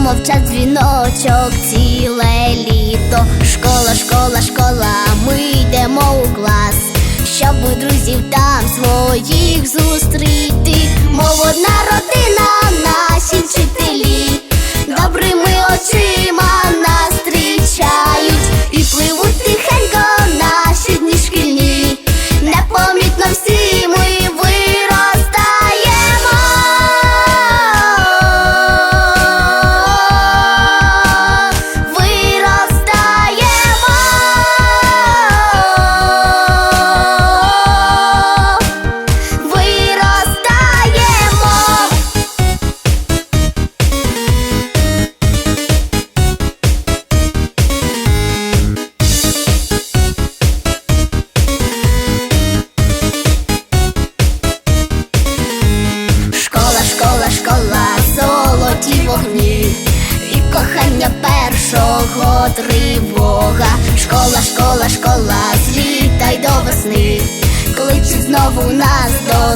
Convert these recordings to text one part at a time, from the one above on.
мовчать дзвіночок ціле літо. Школа, школа, школа, ми йдемо у клас, щоб друзів там своїх зустріти. Мов одна першого тривога. Школа, школа, школа, злітай до весни, кличуть знову нас до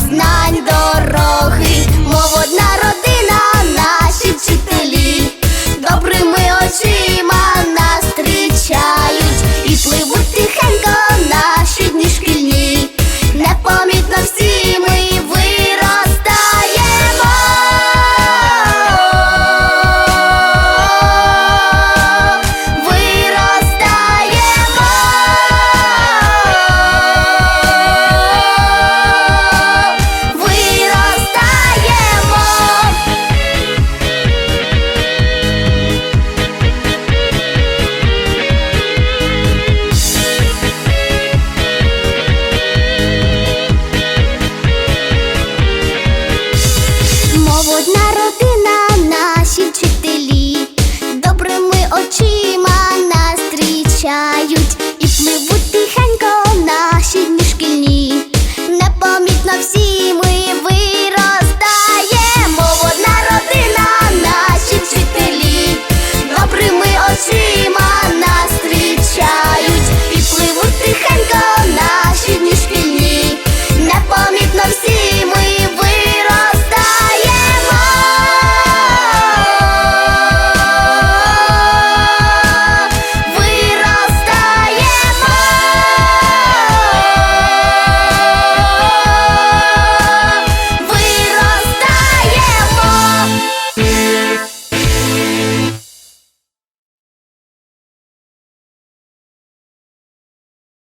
Одна родина, наші вчителі, добрими очима нас зустрічають і пливуть тихенько наші дні шкільні, непомітно всі.